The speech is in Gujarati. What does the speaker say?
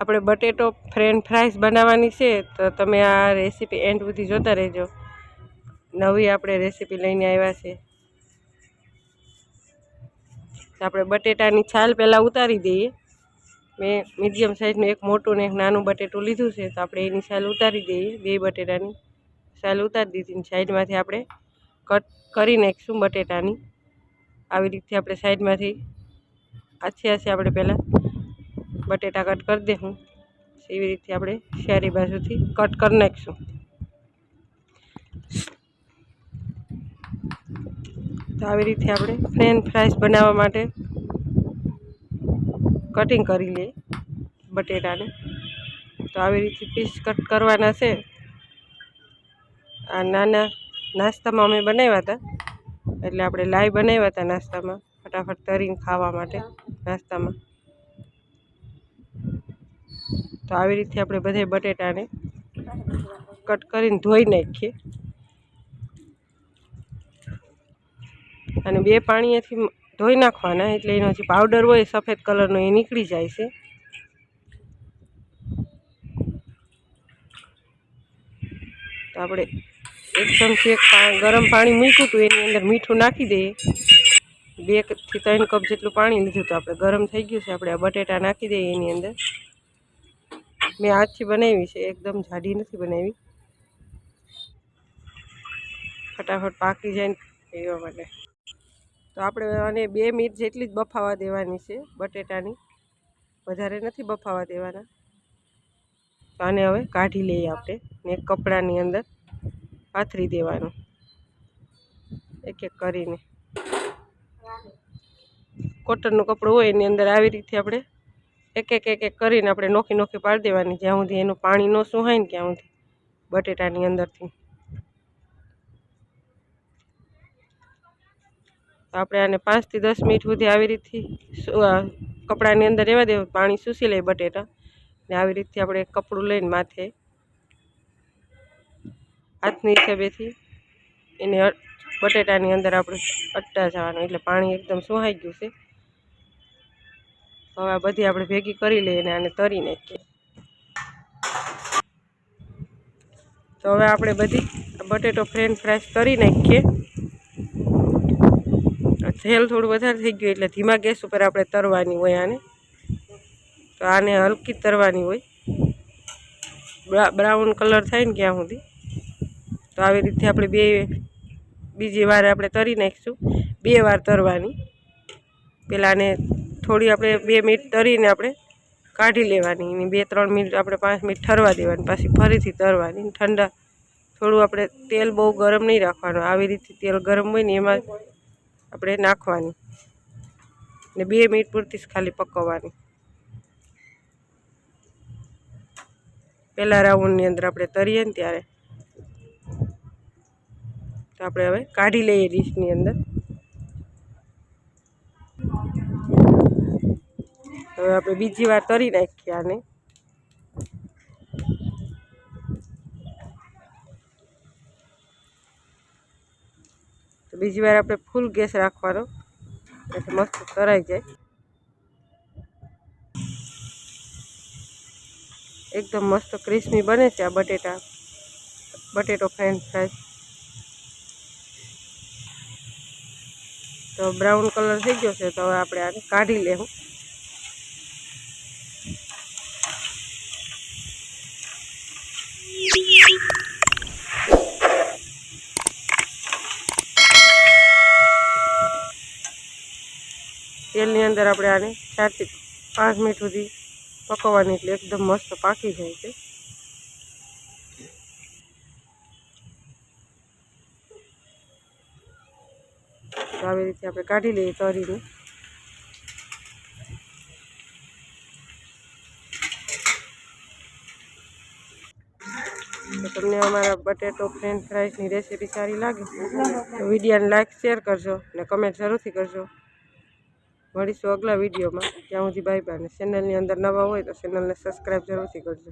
આપણે બટેટો ફ્રેન્ચ ફ્રાઈસ બનાવવાની છે, તો તમે આ રેસીપી એન્ડ સુધી જોતા રહેજો. નવી આપણે રેસીપી લઈને આવ્યા છે. આપણે બટેટાની છાલ પહેલાં ઉતારી દઈએ. મેં મીડિયમ સાઇઝનું એક મોટું ને એક નાનું બટેટું લીધું છે, તો આપણે એની છાલ ઉતારી દઈએ, બે બટેટાની છાલ ઉતારી દીધી સાઈડમાંથી આપણે કટ કરી નાખીશું બટેટાની. આવી રીતે આપણે સાઈડમાંથી આછી આછી આપણે પહેલાં બટેટા કટ કરી દઈશું એવી રીતે આપણે શેરી બાજુથી કટ કરી નાખીશું. તો આવી રીતે આપણે ફ્રેન્ચ ફ્રાઈસ બનાવવા માટે કટિંગ કરી લઈએ બટેટાને. તો આવી રીતે પીસ કટ કરવાના છે. આ નાના નાસ્તામાં અમે બનાવ્યા હતા. એટલે આપણે લાઈ બનાવ્યા હતા નાસ્તામાં, ફટાફટ તરીને ખાવા માટે નાસ્તામાં. તો આવી રીતે આપણે બધે બટેટાને કટ કરીને ધોઈ નાખીએ. અને બે પાણીએથી ધોઈ નાખવાના, એટલે એનો જે પાવડર હોય સફેદ કલરનો એ નીકળી જાય છે. તો આપણે એક ચમચી એક ગરમ પાણી મૂક્યું હતું, એની અંદર મીઠું નાખી દઈએ. બેથી ત્રણ કપ જેટલું પાણી લીધું હતું, આપણે ગરમ થઈ ગયું છે, આપણે આ બટેટા નાખી દઈએ એની અંદર. મેં આજથી બનાવી છે, એકદમ જાડી નથી બનાવી. ફટાફટ પાકી જાય ને એવા માટે. તો આપણે આને બે મિનિટ જેટલી જ બફાવા દેવાની છે, બટેટાની. વધારે નથી બફાવા દેવાના. તો આને હવે કાઢી લઈએ આપણે ને કપડાની અંદર પાથરી દેવાનું. એક એક કરીને. કોટનનું કપડું હોય એની અંદર આવી રીતે આપણે એક એક એક એક કરીને આપણે નોખી નોખી પાડી દેવાની, જ્યાં સુધી એનું પાણી ન સુહાય ને ત્યાં સુધી બટેટાની અંદરથી. આપણે આને પાંચથી દસ મિનિટ સુધી આવી રીતથી કપડાની અંદર રહેવા દેવું, પાણી સૂસી લે બટેટા, ને આવી રીતથી આપણે કપડું લઈને માથે, હાથની હિસાબેથી એને બટેટાની અંદર આપણે અટ્ટા જવાનું એટલે પાણી એકદમ સુહાઈ ગયું છે. હવે આ બધી આપણે ભેગી કરી લઈએ અને આને તરી નાખીએ. તો હવે આપણે બધી બટેટો ફ્રેન્ચ ફ્રાઈસ તરી નાખીએ. તેલ થોડું વધારે થઈ ગયું એટલે ધીમા ગેસ ઉપર આપણે તરવાની હોય આને. તો આને હલકી તરવાની હોય. બ્રાઉન કલર થાય ને ક્યાં સુધી. તો આવી રીતે આપણે બે, બીજી વાર આપણે તરી નાખીશું. બે વાર તરવાની. પહેલાંને થોડી આપણે બે મિનિટ તરીને આપણે કાઢી લેવાની. એની બે ત્રણ મિનિટ આપણે પાંચ મિનિટ ઠરવા દેવાની. પાછી ફરીથી તરવાની ઠંડા થોડું આપણે તેલ બહુ ગરમ નહીં રાખવાનું. આવી રીતે તેલ ગરમ હોય ને એમાં આપણે નાખવાની. ને બે મિનિટ પૂરતી જ ખાલી પકવવાની. પહેલાં રાઉન્ડની અંદર આપણે તરીએ ને ત્યારે તો આપણે હવે કાઢી લઈએ ડીશની અંદર. હવે આપણે બીજી વાર તરી નાખીએ આને. તો બીજી વાર આપણે ફૂલ ગેસ રાખવાનો. એટલે મસ્ત તરાઈ જાય. એકદમ મસ્ત ક્રિસ્મી બને છે આ બટેટા. બટેટો ફ્રેન્ચ ફ્રાઈસ તો બ્રાઉન કલર થઈ ગયો છે, તો હવે આપણે આને કાઢી લેવું. તેલની અંદર આપણે આને ચારથી પાંચ મિનિટ સુધી પકવવાની એટલે એકદમ મસ્ત પાકી જાય છે. આવી રીતે આપણે કાઢી લઈએ તરીને. તમને અમારા બટેટો ફ્રેન્ચ ફ્રાઈસની રેસીપી સારી લાગે તો વિડીયોને લાઇક શેર કરજો અને કમેન્ટ જરૂરથી કરજો. મળીશું અગલા વિડીયોમાં. ત્યાં સુધી બાય બાય ચેનલની અંદર નવા હોય તો ચેનલને સબસ્ક્રાઈબ જરૂરથી કરજો.